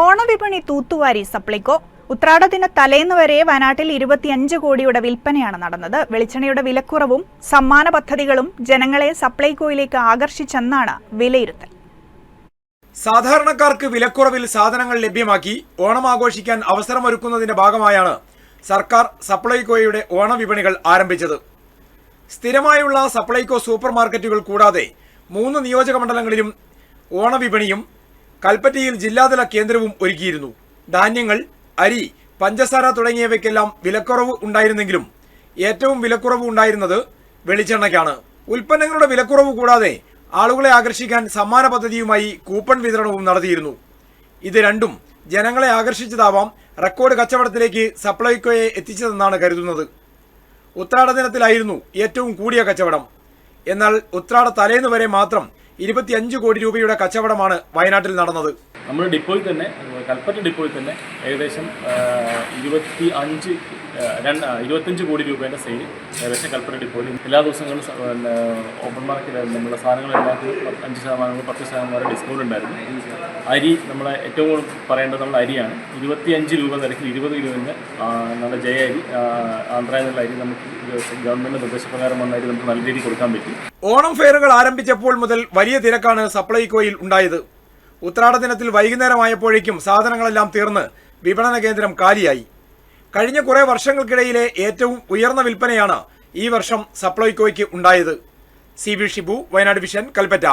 ഓണവിപണി തൂത്തുവാരി സപ്ലൈകോ. ഉത്രാടത്തിന് തലേന്ന് വരെ വയനാട്ടിൽ ഇരുപത്തിയഞ്ച് കോടിയുടെ വിൽപ്പനയാണ് നടന്നത്. വെളിച്ചെണ്ണയുടെ വിലക്കുറവും സമ്മാന പദ്ധതികളും ജനങ്ങളെ സപ്ലൈകോയിലേക്ക് ആകർഷിച്ചെന്നാണ് വിലയിരുത്തൽ. സാധാരണക്കാർക്ക് വിലക്കുറവിൽ സാധനങ്ങൾ ലഭ്യമാക്കി ഓണം ആഘോഷിക്കാൻ അവസരമൊരുക്കുന്നതിന്റെ ഭാഗമായാണ് സർക്കാർ സപ്ലൈകോയുടെ ഓണവിപണികൾ ആരംഭിച്ചത്. സ്ഥിരമായുള്ള സപ്ലൈകോ സൂപ്പർ മാർക്കറ്റുകൾ കൂടാതെ മൂന്ന് നിയോജക മണ്ഡലങ്ങളിലും ഓണവിപണിയും കൽപ്പറ്റയിൽ ജില്ലാതല കേന്ദ്രവും ഒരുക്കിയിരുന്നു. ധാന്യങ്ങൾ അരി പഞ്ചസാര തുടങ്ങിയവയ്ക്കെല്ലാം വിലക്കുറവ് ഉണ്ടായിരുന്നെങ്കിലും ഏറ്റവും വിലക്കുറവ് ഉണ്ടായിരുന്നത് വെളിച്ചെണ്ണയ്ക്കാണ്. ഉൽപ്പന്നങ്ങളുടെ വിലക്കുറവ് കൂടാതെ ആളുകളെ ആകർഷിക്കാൻ സമ്മാന പദ്ധതിയുമായി കൂപ്പൺ വിതരണവും നടത്തിയിരുന്നു. ഇത് രണ്ടും ജനങ്ങളെ ആകർഷിച്ചതാവാം റെക്കോർഡ് കച്ചവടത്തിലേക്ക് സപ്ലൈകോയെ എത്തിച്ചതെന്നാണ് കരുതുന്നത്. ഉത്രാട ദിനത്തിലായിരുന്നു ഏറ്റവും കൂടിയ കച്ചവടം. എന്നാൽ ഉത്രാട തലേന്ന് വരെ മാത്രം ഇരുപത്തിയഞ്ച് കോടി രൂപയുടെ കച്ചവടമാണ് വയനാട്ടിൽ നടന്നത്. നമ്മുടെ ഡിപ്പോയിൽ തന്നെ കൽപ്പറ്റ ഡിപ്പോയിൽ തന്നെ ഏകദേശം ഇരുപത്തി അഞ്ച് രണ്ട് ഇരുപത്തഞ്ച് കോടി രൂപേന്റെ സെയിൽ ഏകദേശം കൽപ്പറ്റ ഡിപ്പോയിൽ എല്ലാ ദിവസങ്ങളും ഓപ്പൺ മാർക്കറ്റ് നമ്മുടെ സാധനങ്ങളെല്ലാം അഞ്ച് ശതമാനം പത്ത് ശതമാനം ഡിസ്കൗണ്ട് ഉണ്ടായിരുന്നു. അരി നമ്മളെ ഏറ്റവും കൂടുതൽ പറയേണ്ടത് നമ്മുടെ അരിയാണ്. ഇരുപത്തി അഞ്ച് രൂപ നിരക്കിൽ ഇരുപത് കിലോന് നമ്മുടെ ജയ അരി ആ, ആന്ധ്രയിൽ അരി നമുക്ക് ഗവൺമെന്റ് നിർദ്ദേശപ്രകാരം വന്ന അരി നമുക്ക് നല്ല രീതിയിൽ കൊടുക്കാൻ പറ്റി. ഓണം ഫെയറുകൾ ആരംഭിച്ചപ്പോൾ മുതൽ വലിയ തിരക്കാണ് സപ്ലൈകോയിൽ ഉണ്ടായത്. ഉത്രാട ദിനത്തിൽ വൈകുന്നേരമായപ്പോഴേക്കും സാധനങ്ങളെല്ലാം തീർന്ന് വിപണന കേന്ദ്രം കാലിയായി. കഴിഞ്ഞ കുറെ വർഷങ്ങൾക്കിടയിലെ ഏറ്റവും ഉയർന്ന വിൽപ്പനയാണ് ഈ വർഷം സപ്ലൈകോയ്ക്ക് ഉണ്ടായത്. C B Shibu Wayanad vision Kalpetta.